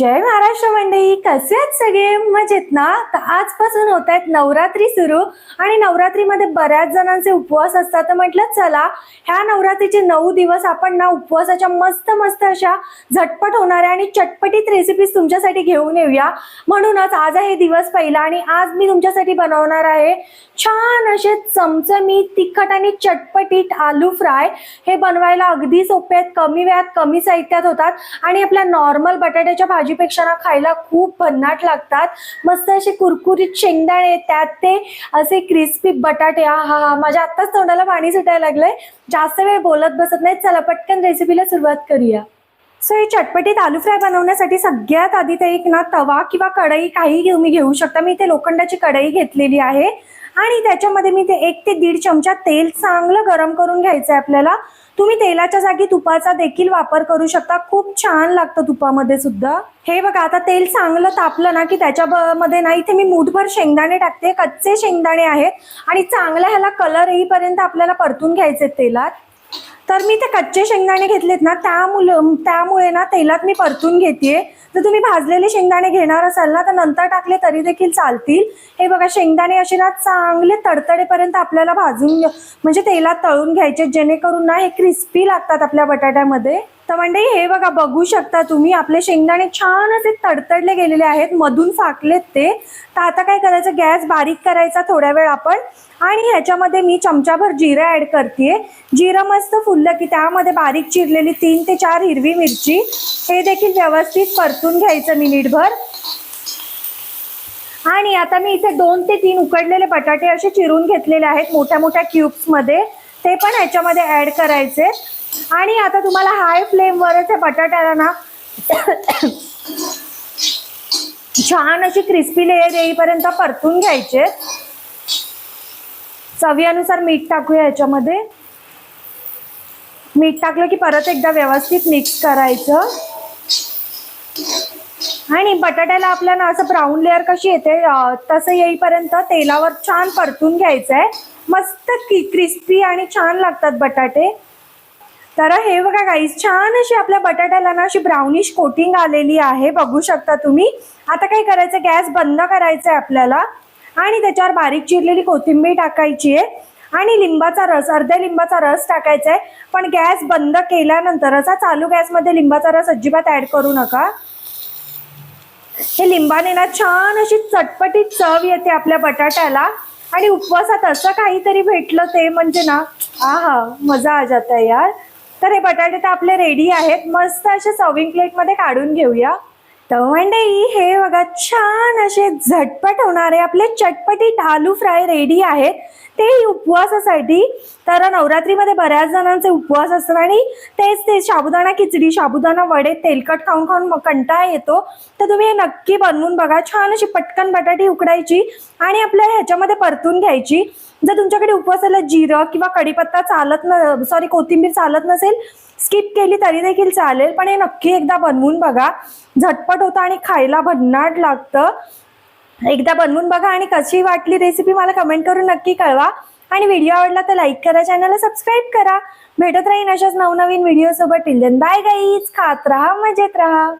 जय महाराष्ट्र मंडळी कसे आहेत सगळे? मजेत ना? तर आजपासून होत आहेत नवरात्री सुरू आणि नवरात्रीमध्ये बऱ्याच जणांचे उपवास असतात. तर म्हटलं चला ह्या नवरात्रीचे नऊ दिवस आपण ना उपवासाच्या मस्त मस्त अशा झटपट होणाऱ्या आणि चटपटीत रेसिपीज तुमच्यासाठी घेऊन येऊया. म्हणूनच आज आहे दिवस पहिला आणि आज मी तुमच्यासाठी बनवणार आहे छान असे चमचमी तिखट आणि चटपटीत आलू फ्राय. हे बनवायला अगदी सोपे आहेत कमी वेळात कमी साहित्यात होतात आणि आपल्या नॉर्मल बटाट्याच्या भाजीपेक्षा ना खायला खूप भन्नाट लागतात. मस्त असे कुरकुरीत शेंगदाणे त्यात ते असे क्रिस्पी बटाटे. हा हा हा. माझ्या आत्ताच तोंडाला पाणी सुटायला लागलंय. जास्त वेळ बोलत बसत नाही चला पटकन रेसिपीला सुरुवात करूया. सो हे चटपटीत आलू फ्राय बनवण्यासाठी सगळ्यात आधी ते एक ना तवा किंवा कढई काही तुम्ही घेऊ शकता. मी इथे लोखंडाची कढई घेतलेली आहे. आणि त्याच्यामध्ये मी ते एक ते दीड चमचा तेल चांगलं गरम करून घ्यायचं आहे आपल्याला. तुम्ही तेलाच्या जागी तुपाचा देखील वापर करू शकता. खूप छान लागतं तुपामध्ये सुद्धा. हे बघा आता तेल चांगलं तापलं ना की त्याच्यामध्ये ना इथे मी मूठभर शेंगदाणे टाकते. कच्चे शेंगदाणे आहेत. आणि चांगला ह्याला कलर येईपर्यंत आपल्याला परतून घ्यायचे तेलात. तर मी ते कच्चे शेंगदाणे घेतलेत ना त्यामुळे त्यामुळे ना तेलात मी परतून घेते जर तुम्ही भाजलेले शेंगदाणे घेणार असाल ना तर नंतर टाकले तरी देखील चालतील. हे बघा शेंगदाणे असे ना चांगले तडतडेपर्यंत आपल्याला भाजून म्हणजे तेलात तळून घ्यायचे जेणेकरून ना हे क्रिस्पी लागतात आपल्या बटाट्यामध्ये. तर मंडळी हे बघा बघू शकता तुम्ही. आपले शेंगदाणे छान असे तडतडले गेलेले आहेत. मधून फाकलेत ते. तर आता काय करायचं? गॅस बारीक करायचा थोड्या वेळ आपण. आणि ह्याच्यामध्ये मी चमचाभर जिरं ॲड करते जिरं मस्त फुललं की त्यामध्ये बारीक चिरलेली तीन ते चार हिरवी मिरची. हे देखील व्यवस्थित परतून घ्यायचं मिनिटभर. आणि आता मी इथे दोन ते तीन उकडलेले बटाटे असे चिरून घेतलेले आहेत मोठ्या मोठ्या क्यूब्समध्ये. ते पण ह्याच्यामध्ये ॲड करायचे. आणि आता तुम्हाला हाय फ्लेमवरच बटाट्याला ना छान अशी क्रिस्पी लेअर येईपर्यंत परतून घ्यायचे. चवीनुसार मीठ टाकूया याच्यामध्ये. मीठ टाकलं की परत एकदा व्यवस्थित मिक्स करायचं. आणि बटाट्याला आपल्याला असं ब्राऊन लेअर कशी येते तसं येईपर्यंत तेलावर छान परतून घ्यायचं आहे मस्त क्रिस्पी आणि छान लागतात बटाटे. तर हे बघा गाईस छान अशी आपल्या बटाट्याला ना अशी ब्राउनिश कोटिंग आलेली आहे. बघू शकता तुम्ही. आता काय करायचं? गॅस बंद करायचा आहे आपल्याला. आणि त्याच्यावर बारीक चिरलेली कोथिंबीर टाकायची आहे. आणि लिंबाचा रस अर्ध्या लिंबाचा रस टाकायचा आहे पण गॅस बंद केल्यानंतर असा चालू गॅसमध्ये लिंबाचा रस अजिबात ऍड करू नका. हे लिंबाने ना छान अशी चटपटीत चव येते आपल्या बटाट्याला. आणि उपवासात असं काहीतरी भेटलं ते म्हणजे ना आहा मजा आ जाता यार. तर हे बटाटे तर आपले रेडी आहेत. मस्त असे सर्विंग प्लेटमध्ये काढून घेऊया. तर हे बघा छान असे झटपट होणारे आपले चटपटीत आलू फ्राय रेडी आहेत. ते उपवासासाठी. तर नवरात्रीमध्ये बऱ्याच जणांचे उपवास असतात आणि तेच ते साबुदाणा खिचडी साबुदाणा वडे तेलकट खाऊन खाऊन मग कंटाळा येतो. तर तुम्ही हे नक्की बनवून बघा. छान अशी पटकन बटाटी उकडायची आणि आपल्या ह्याच्यामध्ये परतून घ्यायची. जर तुमच्याकडे उपवासाला जिरं किंवा कढीपत्ता चालत न सॉरी कोथिंबीर चालत नसेल स्किप केली तरी देखील चालेल. पण हे नक्की एकदा बनवून बघा. झटपट होतं आणि खायला भन्नाट लागतं. एकदा बनवून बघा आणि कशी वाटली रेसिपी मला कमेंट करून नक्की कळवा. आणि व्हिडिओ आवडला तर लाईक करा चॅनलला सबस्क्राईब करा. भेटत राहीन अशाच नवनवीन व्हिडिओसोबत टिल बाय गाईज खात राहा मजेत राहा.